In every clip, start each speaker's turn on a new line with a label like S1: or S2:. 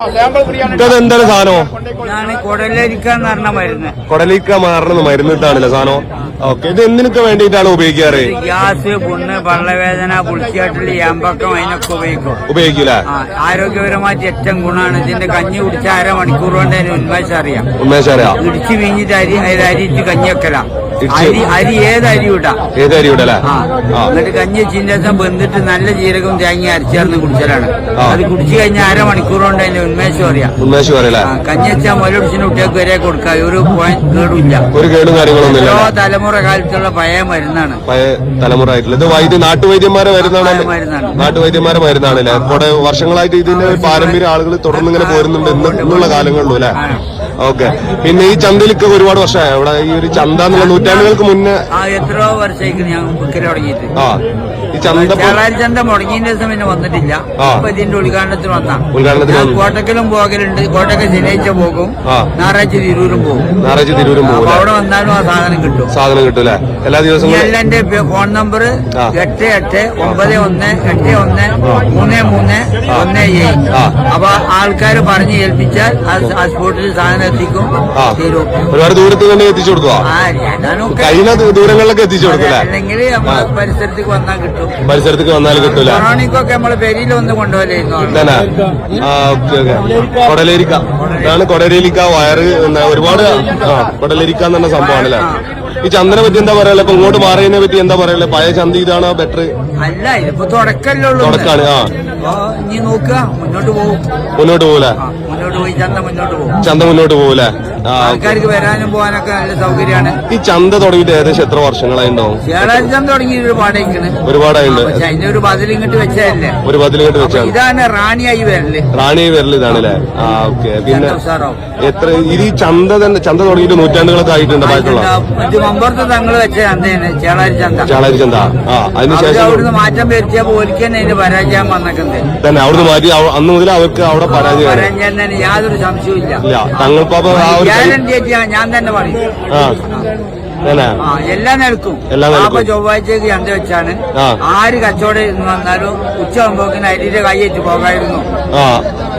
S1: ഇത് എന്താണ് സാധനം?
S2: കൊടലിക്ക കുടലരിക്കാന്ന് പറഞ്ഞ മരുന്ന്.
S1: കൊടലിക്ക മാറണമെന്ന് മരുന്നിട്ടാണല്ലേ സാധനം? ഓക്കെ ഇത് എന്തിനൊക്കെ വേണ്ടിയിട്ടാണ് ഉപയോഗിക്കാറ്?
S2: ഗ്യാസ് പുണ്ണ് പള്ളവേദന പുളിച്ചാട്ടിൽ ഏമ്പക്കം അതിനൊക്കെ ഉപയോഗിക്കും. ഉപയോഗിക്കില്ല ആരോഗ്യപരമായിട്ട് ഏറ്റവും ഗുണമാണ്. ഇതിന്റെ കഞ്ഞി കുടിച്ച അരമണിക്കൂർ കൊണ്ട് അതിന് ഉന്മേഷം അറിയാം
S1: ഉന്മേഷം അറിയാം
S2: ഇടിച്ച് വീഞ്ഞിട്ട് അരി അരിയിട്ട് കഞ്ഞി അരി അരി ഏത് അരി ഇടാം?
S1: ഏത് അരി
S2: ആ. എന്നിട്ട് കഞ്ഞി വെച്ചതിന്റെ ശേഷം വെന്തിട്ട് നല്ല ജീരകവും തേങ്ങ അരിച്ചേർന്ന് കുടിച്ചലാണ്. അത് കുടിച്ചു കഴിഞ്ഞാൽ അരമണിക്ൂർ കൊണ്ട് അതിന്റെ ഉന്മേഷം അറിയാം.
S1: ഉന്മേഷ് പറയല്ലേ
S2: ആ, കഞ്ഞി വെച്ചാൽ മുലപിടിച്ചിന് കുട്ടികൾക്ക് വരെ കൊടുക്കാം. ഒരു പോയിന്റ് കേടില്ല
S1: ഒരു കേടും കാര്യങ്ങളൊന്നും ഇല്ല.
S2: തലമുറ കാലത്തുള്ള പഴയ മരുന്നാണ്.
S1: പഴയ തലമുറ ആയിട്ടില്ല ഇത് വൈദ്യ നാട്ടുവൈദ്യന്മാരെ
S2: മരുന്നാണ്.
S1: നാട്ടുവൈദ്യന്മാരെ മരുന്നാണല്ലേ കുറെ വർഷങ്ങളായിട്ട് ഇതിന്റെ പാരമ്പര്യ ആളുകൾ തുടർന്ന് ഇങ്ങനെ പോരുന്നുണ്ട് ഇന്ന് ഇന്നുള്ള കാലങ്ങളിലും അല്ലെ? ഓക്കെ. പിന്നെ ഈ ചന്തയിലൊക്കെ ഒരുപാട് വർഷമായി. അവിടെ ഈ ഒരു ചന്ത എന്നുള്ള നൂറ്റാണ്ടുകൾക്ക് മുന്നേ
S2: എത്രയോ വർഷമായിരിക്കും ഞാൻ തുടങ്ങിയിട്ട്.
S1: ആ. ഈ ചന്ത
S2: ചേളാരി ദിവസം പിന്നെ വന്നിട്ടില്ല. അപ്പൊ ഇതിന്റെ ഉദ്ഘാടനത്തിന് വന്നാ.
S1: ഉദ്ഘാടനത്തിന്
S2: ഞാൻ കോട്ടക്കലും പോകലുണ്ട്. കോട്ടക്കൽ ശനിയാഴ്ച പോകും. ഞായറാഴ്ച തിരൂരും പോകും.
S1: ഞായറാഴ്ച തിരൂരും പോകും
S2: അവിടെ വന്നാലും ആ സാധനം കിട്ടും.
S1: സാധനം കിട്ടും എല്ലാ ദിവസവും
S2: എല്ലാം എന്റെ ഫോൺ നമ്പർ. എട്ട് എട്ട് ഒമ്പത് ഒന്ന് എട്ട് ഒന്ന് മൂന്ന് മൂന്ന് ഒന്ന് ഏഴ്. അപ്പൊ ആൾക്കാർ പറഞ്ഞ് ഏൽപ്പിച്ചാൽ ആ സ്പോട്ടിൽ സാധനം എത്തിക്കും. തീരും.
S1: ഒരുപാട് ദൂരത്ത് തന്നെ എത്തിച്ചു കൊടുക്കുക കഴിയുന്ന ദൂരങ്ങളിലൊക്കെ എത്തിച്ചു കൊടുക്കില്ല
S2: അല്ലെങ്കിൽ പരിസരത്തേക്ക് വന്നാൽ കിട്ടും.
S1: പരിസരത്തേക്ക് വന്നാൽ കിട്ടൂല.
S2: കൊറോണയ്ക്കൊക്കെ നമ്മൾ പെരിയിൽ ഒന്ന് കൊണ്ടുപോലായിരുന്നു
S1: തന്നെ ആ ഓക്കെ ഓക്കെ. കൊടലേരിക്ക. അതാണ് കൊടലേരിക്ക വയറ് ഒരുപാട് ആ കൊടലേരിക്ക എന്ന് പറഞ്ഞ സംഭവമാണല്ലേ ഈ ചന്ദനെ പറ്റി എന്താ പറയാ ഇപ്പൊ ഇങ്ങോട്ട് മാറിയതിനെ പറ്റി എന്താ പറയാ പഴയ ചന്ത ഇതാണോ ബെറ്റർ
S2: അല്ല ഇതിപ്പോ തുടക്കല്ലേ ഉള്ളൂ
S1: തുടക്കാണ് ആ.
S2: അപ്പൊ ഇനി നോക്കുക. മുന്നോട്ട് പോകും
S1: മുന്നോട്ട് പോകൂല
S2: മുന്നോട്ട് പോയി ചന്ത മുന്നോട്ട് പോകും
S1: ചന്ത മുന്നോട്ട് പോകൂല
S2: ആൾക്കാർക്ക് വരാനും പോകാനൊക്കെ നല്ല സൗകര്യമാണ്.
S1: ഈ ചന്ത തുടങ്ങിയിട്ട് ഏകദേശം എത്ര വർഷങ്ങളായി ഉണ്ടാവും?
S2: ചേളാരി ചന്ത തുടങ്ങി ഒരു
S1: ഒരുപാടായിട്ട്
S2: പക്ഷെ അതിന്റെ ഒരു ബദൽ ഇങ്ങോട്ട് വെച്ചതല്ലേ?
S1: ഒരു പതിലിങ്ങോട്ട് വെച്ചാണ്.
S2: ഇതാണ് റാണിയായി വരൽ.
S1: റാണി വരൽ ഇതാണല്ലേ ആ ഓക്കെ. പിന്നെ എത്ര ഇത് ഈ ചന്ത തന്നെ ചന്ത തുടങ്ങിയിട്ട് നൂറ്റാണ്ടുകളൊക്കെ ആയിട്ടുണ്ട് ബാക്കിയുള്ള?
S2: മറ്റു മമ്പുറത്ത് തങ്ങൾ വെച്ച ചന്തയാണ് ചേളാരി ചന്ത.
S1: ചേളാരി ചന്ത. ആ അതിനുശേഷം
S2: അവിടുന്ന് മാറ്റം വരുത്തിയപ്പോ ഒരിക്കൽ അതിന് പരാജയം വന്നേക്കുന്നത്
S1: തന്നെ. അവിടുന്ന് മാറ്റി അന്ന് മുതൽ അവർക്ക് അവിടെ പരാജയമാണ്
S2: പരാജയം യാതൊരു സംശയവും ഇല്ല.
S1: തങ്ങൾ പാപ്പ കൈ-
S2: ഞാൻ തന്നെ പറയും.
S1: ആ.
S2: എല്ലാം നിൽക്കും. അപ്പൊ ചൊവ്വാഴ്ചക്ക് ചന്ത വെച്ചാണ്. ആര് കച്ചവടം വന്നാലും ഉച്ച ആകുമ്പോക്കിന് അരിയുടെ വെച്ച് പോകായിരുന്നു.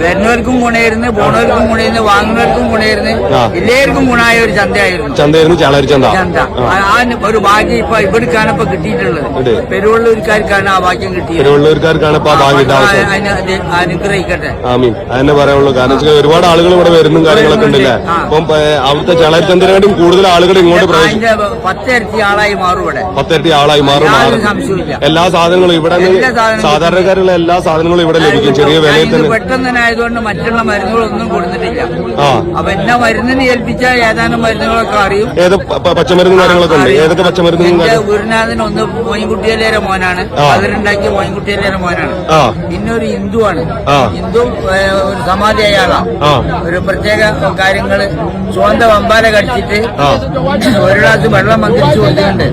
S2: വരുന്നവർക്കും ഗുണമായിരുന്നു പോണവർക്കും ഗുണമായിരുന്നു വാങ്ങുന്നവർക്കും ഗുണമായിരുന്നു. എല്ലാവർക്കും ഗുണമായ ഒരു ചന്തയായിരുന്നു.
S1: ചന്തയായിരുന്നു ചാളാരി ചന്ത.
S2: ചന്ത.
S1: ആ.
S2: ഒരു ഭാഗ്യം ഇപ്പൊ ഇവിടുക്കാണ് ഇപ്പൊ കിട്ടിയിട്ടുള്ളത്. പെരുവള്ളൂർക്കാർക്കാണ് ആ ഭാഗ്യം കിട്ടിയത്.
S1: പെരുവള്ളൂർക്കാർക്കാണ് ഇപ്പൊ ആ
S2: അനുഗ്രഹിക്കട്ടെ.
S1: ആമീൻ. അതന്നെ പറയാനുള്ളൂ. കാരണം വെച്ചാൽ ഒരുപാട് ആളുകൾ ഇവിടെ വരുന്നു കാര്യങ്ങളൊക്കെ ഉണ്ടല്ലേ. അപ്പം അവിടുത്തെ ചാളാരി ചന്തനെക്കാട്ടും കൂടുതൽ ആളുകൾ ഇങ്ങോട്ട്
S2: അതിന്റെ പത്തിരട്ടി ആളായി മാറും ഇവിടെ.
S1: പത്തിരട്ടി ആളായി മാറും എല്ലാ സാധനങ്ങളും ഇവിടെ നിന്ന്
S2: എല്ലാ സാധനങ്ങളും
S1: സാധാരണക്കാരുള്ള എല്ലാ സാധനങ്ങളും ഇവിടെ ലഭിക്കും. ചെറിയ വിലയിൽ തന്നെ.
S2: പെട്ടെന്ന് തന്നെ ആയതുകൊണ്ട് മറ്റുള്ള മരുന്നുകളൊന്നും കൊടുത്തിട്ടില്ല. അപ്പൊ എന്നെ മരുന്നിന് ഏൽപ്പിച്ചാൽ ഏതാനും മരുന്നുകളൊക്കെ അറിയും.
S1: ഏത് പ- പ- പച്ചമരുന്നും കാര്യങ്ങളൊക്കെ ഉണ്ട്? ഏതൊക്കെ പച്ചമരുന്നും
S2: എന്റെ ഗുരുനാഥൻ ഒന്ന് മോയിൻകുട്ടിയല്ലേരെ മോനാണ്. അതിലുണ്ടാക്കിയ മോയിൻകുട്ടിയല്ലേരെ മോനാണ്.
S1: പിന്നൊരു
S2: പിന്നെ ഒരു ഹിന്ദുവാണ്. ഹിന്ദു ഒരു സമാധി
S1: അയാളാണ്
S2: ഒരു പ്രത്യേക കാര്യങ്ങൾ ചുവന്ത വമ്പാല കടിച്ചിട്ട്. ഒരു ഗ്ലാസ് വെള്ളം മന്ത്രിച്ചു കൊണ്ടുണ്ട്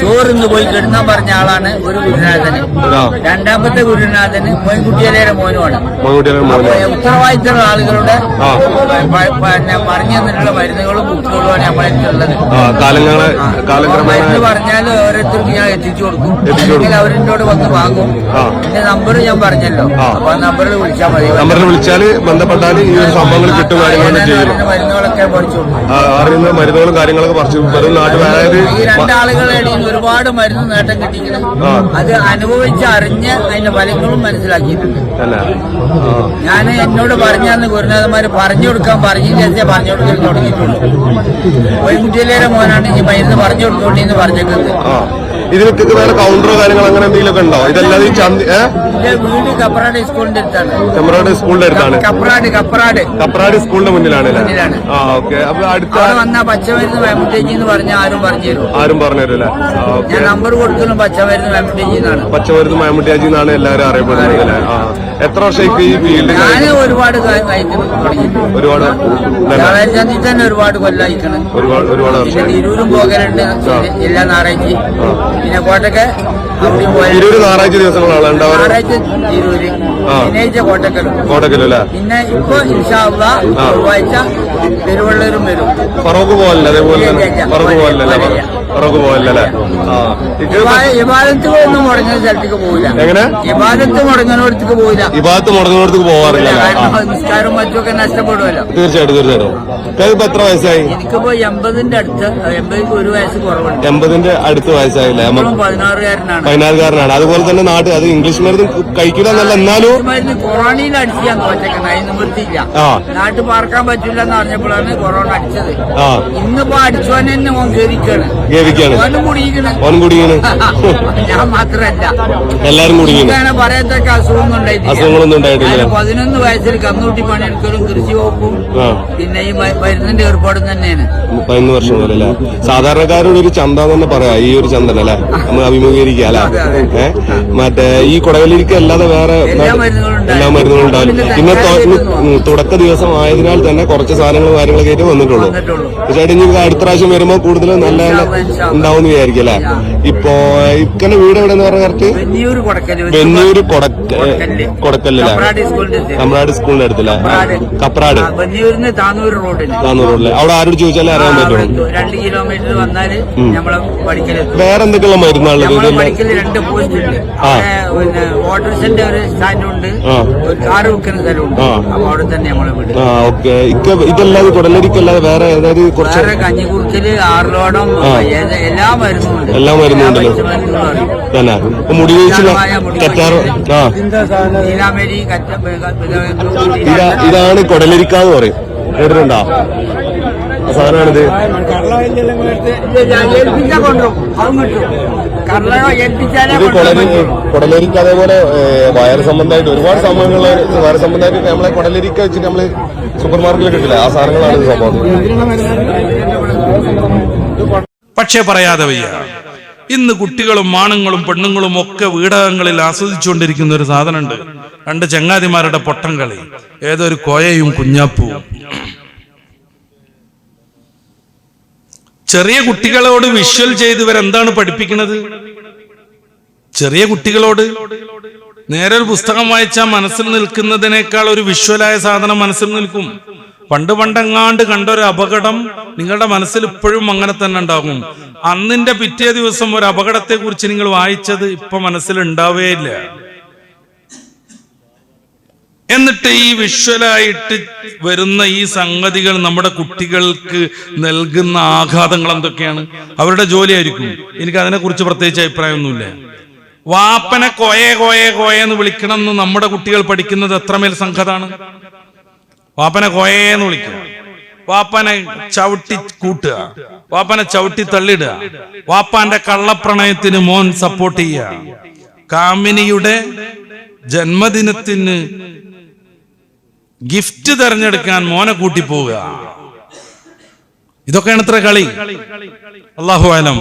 S2: ചോറിന്ന് പോയി കിടന്നാൻ പറഞ്ഞ ആളാണ് ഒരു ഗുരുനാഥന് രണ്ടാമത്തെ ഗുരുനാഥന് മോയിൻകുട്ടിയല്ലേരെ മോനുമാണ്. ഉത്തരവാദിത്തമുള്ള ആളുകളുടെ പിന്നെ പറഞ്ഞു തന്നിട്ടുള്ള മരുന്നുകളും ബുക്കുകളുമാണ്
S1: ആ കാലങ്ങളെ കാലക്രമേണ
S2: പറഞ്ഞാൽ എത്തിച്ചു കൊടുക്കും.
S1: എത്തിച്ചു കൊടുക്കും.
S2: അല്ലെങ്കിൽ അവരെന്നോട് വന്ന് വാങ്ങും.
S1: ആ.
S2: എന്റെ നമ്പർ ഞാൻ പറഞ്ഞല്ലോ.
S1: ആ.
S2: അപ്പൊ ആ നമ്പറിൽ വിളിച്ചാൽ മതി.
S1: നമ്പറിൽ വിളിച്ചാൽ ബന്ധപ്പെട്ടാൽ ഈ ഒരു സംഭവങ്ങൾ കിട്ടും കാര്യങ്ങളൊക്കെ
S2: മരുന്നുകളൊക്കെ പഠിച്ചു കൊടുക്കും.
S1: ആ, അറിയുന്ന മരുന്നുകളും കാര്യങ്ങളൊക്കെ പറിച്ചു വെറും നാട്ടിൽ അതായത്
S2: ഈ രണ്ടാളുകളുടെ ഇടയിൽ ഒരുപാട് മരുന്ന് നേട്ടം കിട്ടിയിട്ടുണ്ട്.
S1: ആ.
S2: അത് അനുഭവിച്ച് അറിഞ്ഞ് അതിന്റെ ഫലങ്ങളും മനസ്സിലാക്കിയിട്ടുണ്ട്.
S1: ആ.
S2: ഞാൻ എന്നോട് പറഞ്ഞാന്ന് ഗുരുനാഥന്മാര് പറഞ്ഞു കൊടുക്കാൻ പറഞ്ഞു ചേച്ചേ പറഞ്ഞു കൊടുക്കാൻ തുടങ്ങിയിട്ടുള്ളൂ കോയിൻകുട്ടിയിലേറെ മോനാണ് ഈ മരുന്ന് പറഞ്ഞു കൊടുത്തോണ്ടിന്ന് പറഞ്ഞേക്കുന്നത്.
S1: ആ. ഇതിനൊക്കെ വേറെ കൗണ്ടറോ കാര്യങ്ങൾ അങ്ങനെ എന്തെങ്കിലുമൊക്കെ ഉണ്ടോ? ഇതല്ലാതെ ഈ ചന്തി
S2: വീട് കപ്പറാട് സ്കൂളിന്റെ അടുത്താണ്.
S1: ചെമ്പ്രാട് സ്കൂളിന്റെ അടുത്താണ്.
S2: കപ്പറാട് കപ്പറാട്
S1: കപ്രാടി സ്കൂളിന്റെ മുന്നിലാണ് അല്ലേ?
S2: മുന്നിലാണ്.
S1: ആ ഓക്കെ. അപ്പൊ അടുത്ത
S2: അവിടെ വന്ന പച്ചമരുന്ന് എന്ന് ആരും പറഞ്ഞു തരും.
S1: ആരും പറഞ്ഞു
S2: ഞാൻ നമ്പർ കൊടുക്കുന്നു പച്ചമരുന്ന് മാമുട്ടിയാജി എന്നാണ്.
S1: പച്ചമരുന്ന് മമ്മൂട്ടിയാജി എന്നാണ് എല്ലാവരും അറിയപ്പെടുന്നത് അല്ലേ? ആ. എത്ര വർഷം ഈ ഫീൽഡിൽ
S2: ഞാൻ ഒരുപാട്
S1: ഒരുപാട്?
S2: തന്നെ ഒരുപാട് കൊല്ലായിക്കണം.
S1: ഒരുപാട് ഒരുപാട് വർഷം
S2: തിരൂരും പോകലുണ്ട്. എല്ലാ ഞായറാഴ്ച പിന്നെ കോട്ടക്കെ
S1: ഇരുപത് ഞായറാഴ്ച ദിവസങ്ങളാണ് ഉണ്ടാവാറ്
S2: ഞായറാഴ്ച തിരൂര്. ശനിയാഴ്ച കോട്ടക്കലും.
S1: കോട്ടക്കലല്ലേ
S2: പിന്നെ ഇപ്പൊ ഇൻഷാള്ള ചൊവ്വാഴ്ച തിരുവള്ളൂരും വരും.
S1: ഫറോക്ക് പോകല്ലേ അതേപോലെ തന്നെ. ഫറോക്ക് പോകല്ലേ ഉറക്ക് പോകല്ലേ
S2: ഇബാദത്ത് ഒന്നും മുടങ്ങുന്ന സ്ഥലത്തേക്ക് പോവില്ല.
S1: എങ്ങനെ?
S2: ഇബാദത്ത് മുടങ്ങുന്നിടത്തേക്ക്
S1: ഇബാദത്ത് മുടങ്ങുന്നിടത്തേക്ക്
S2: നിസ്കാരം മറ്റുമൊക്കെ നഷ്ടപ്പെടുമല്ലോ.
S1: തീർച്ചയായിട്ടും തീർച്ചയായിട്ടും. ഇപ്പൊ എത്ര വയസ്സായി?
S2: എനിക്കിപ്പോ എൺപതിന്റെ അടുത്ത് എൺപതിക്ക് ഒരു വയസ്സ് കുറവുണ്ട്.
S1: എൺപതിന്റെ അടുത്ത് വയസ്സായില്ലേ?
S2: പതിനാറുകാരനാണ്.
S1: പതിനാറുകാരനാണ്. അതുപോലെ തന്നെ നാട്ടിൽ അത് ഇംഗ്ലീഷ് മരുന്ന് കഴിക്കില്ല എന്നല്ല എന്നാലും
S2: മരുന്ന് കൊറോണയിൽ അടിച്ച് ഞാൻ തോറ്റേക്കണം അതിന് നിവൃത്തിയില്ല നാട്ടിൽ പാർക്കാൻ പറ്റില്ല എന്ന് പറഞ്ഞപ്പോഴാണ് കൊറോണ അടിച്ചത്. ഇന്നിപ്പോ അടിച്ചോൻ തന്നെ
S1: ഗേവിക്കാണ്
S2: ഓനും കുടിക്കണ് ഞാൻ മാത്രല്ല.
S1: എല്ലാരും
S2: ഇതാണ് പറയത്തക്ക അസുഖമൊന്നും
S1: അസുഖങ്ങളൊന്നും ഉണ്ടായിട്ടില്ല.
S2: പതിനൊന്ന് വയസ്സിൽ കന്നുകൂട്ടി പണിയെടുക്കലും കൃഷി വകുപ്പും പിന്നെ ഈ മരുന്നിന്റെ ഏർപ്പാടും തന്നെയാണ്.
S1: പതിനൊന്ന് വർഷം പോലെ അല്ലെ? സാധാരണക്കാരുടെ ഒരു ചന്ത തന്നെ പറയാം. ഈ ഒരു ചന്തന അല്ലെ? നമ്മൾ അഭിമുഖീകരിക്കുക അല്ലെ? ഏഹ് മറ്റേ ഈ കുടകലിരിക്ക അല്ലാതെ വേറെ
S2: എല്ലാ മരുന്നുകളും
S1: ഉണ്ടാവില്ല. പിന്നെ തുടക്ക ദിവസം ആയതിനാൽ തന്നെ കുറച്ച് സാധനങ്ങളും കാര്യങ്ങളൊക്കെ ആയിട്ട് വന്നിട്ടുള്ളൂ. ചേട്ടാ ഇനി അടുത്ത പ്രാവശ്യം വരുമ്പോ കൂടുതൽ നല്ല. ഉണ്ടാവും വിചാരിക്കും അല്ലെ? ഇപ്പോ ഇക്കന്റെ വീട് എവിടെ പറഞ്ഞ കറക്റ്റ് വെന്നൂര് കൊടക്ക
S2: കൊടക്കല്ല്.
S1: കൊടക്കല്ലില്ല
S2: സ്കൂളിന്റെ
S1: അടുത്തല്ല കപ്രാട്
S2: ആ, വെന്നിയൂരിന്ന് താനൂർ റോഡിന്
S1: അവിടെ ആരോട് ചോദിച്ചാലേ അറിയാൻ
S2: പറ്റും. രണ്ട് കിലോമീറ്റർ വന്നാൽ നമ്മളെ പഠിക്കലെത്തും.
S1: വേറെ എന്തൊക്കെയുള്ള
S2: പഠിക്കൽ രണ്ട് പോസ്റ്റ് ഉണ്ട്. പിന്നെ ഓട്ടോറിക്ഷന്റെ ഒരു ഒരു കാർ വെക്കുന്ന സ്ഥലമുണ്ട്. അപ്പൊ അവിടെ തന്നെ നമ്മളെ വീട്.
S1: ഓക്കെ. ഇതല്ലാതെ കുടലരിക്കല്ലാതെ വേറെ അതായത് കുറച്ച്
S2: കഞ്ഞിക്കുറുക്കൽ ആറിലോടം എല്ലാ മരുന്നും
S1: ഉണ്ടല്ലോ. തന്നെ. മുടി വീഴ്ച ആ. ഇതാണ് കൊടലരിക്കാന്ന് പറയും. കേട്ടിട്ടുണ്ടോ? സാധനമാണിത്. ഇത് കുടലരി
S2: കൊണ്ടുപോകും
S1: അതേപോലെ വയർ വയറ് സംബന്ധമായിട്ട് ഒരുപാട് സംഭവങ്ങൾ വയറ് സംബന്ധമായിട്ട് നമ്മളെ കൊടലരിക്ക വെച്ചിട്ട് നമ്മൾ സൂപ്പർ മാർക്കറ്റിൽ കിട്ടില്ല ആ സാധനങ്ങളാണ് ഇത് സംഭവം.
S3: പക്ഷേ പറയാതെ വയ്യ. ഇന്ന് കുട്ടികളും ആണുങ്ങളും പെണ്ണുങ്ങളും ഒക്കെ വീടകങ്ങളിൽ ആസ്വദിച്ചുകൊണ്ടിരിക്കുന്ന ഒരു സാധനമുണ്ട്. രണ്ട് ചങ്ങാതിമാരുടെ പൊട്ടം കളി. ഏതൊരു കോയയും കുഞ്ഞാപ്പൂവും. ചെറിയ കുട്ടികളോട് വിഷ്വൽ ചെയ്ത് ഇവരെന്താണ് പഠിപ്പിക്കുന്നത്? ചെറിയ കുട്ടികളോട്? നേരെ ഒരു പുസ്തകം വായിച്ചാൽ മനസ്സിൽ നിൽക്കുന്നതിനേക്കാൾ ഒരു വിഷ്വലായ സാധനം മനസ്സിൽ നിൽക്കും. പണ്ട് പണ്ടെങ്ങാണ്ട് കണ്ട ഒരു അപകടം നിങ്ങളുടെ മനസ്സിൽ ഇപ്പോഴും അങ്ങനെ തന്നെ ഉണ്ടാകും. അന്നിന്റെ പിറ്റേ ദിവസം ഒരു അപകടത്തെ കുറിച്ച് നിങ്ങൾ വായിച്ചത് ഇപ്പൊ മനസ്സിൽ ഉണ്ടാവുകയില്ല എന്നിട്ട് ഈ വിഷ്വലായിട്ട് വരുന്ന ഈ സംഗതികൾ നമ്മുടെ കുട്ടികൾക്ക് നൽകുന്ന ആഘാതങ്ങൾ എന്തൊക്കെയാണ്? അവരുടെ ജോലിയായിരിക്കും. എനിക്ക് അതിനെക്കുറിച്ച് പ്രത്യേകിച്ച് അഭിപ്രായമൊന്നുമില്ല. വാപ്പനെ കോയെ കോയെ കോയെന്ന് വിളിക്കണം എന്ന് നമ്മുടെ കുട്ടികൾ പഠിക്കുന്നത് എത്രമേൽ സംഘതാണ്? വാപ്പനെ കോയെ എന്ന് വിളിക്കുക. വാപ്പനെ ചവിട്ടി കൂട്ടുക. വാപ്പനെ ചവിട്ടി തള്ളിടുക വാപ്പാന്റെ കള്ളപ്രണയത്തിന് മോൻ സപ്പോർട്ട് ചെയ്യുക. കാമിനിയുടെ ജന്മദിനത്തിന് ഗിഫ്റ്റ് തെരഞ്ഞെടുക്കാൻ മോനെ കൂട്ടി പോവുക. ഇതൊക്കെയാണ് ഇത്ര കളി. അള്ളാഹു അലം.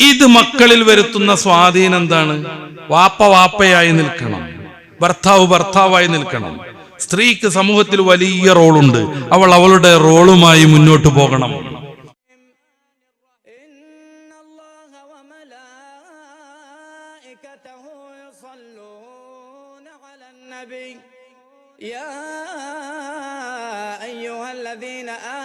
S3: ഇത് മക്കളിൽ വരുത്തുന്ന സ്വാധീനം എന്താണ്? വാപ്പ വാപ്പയായി നിൽക്കണം. ഭർത്താവ് ഭർത്താവായി നിൽക്കണം. സ്ത്രീക്ക് സമൂഹത്തിൽ വലിയ റോളുണ്ട് അവൾ അവളുടെ റോളുമായി മുന്നോട്ട് പോകണം
S4: إن الله وملائكته يصلون على النبي يا أيها الذين آمنوا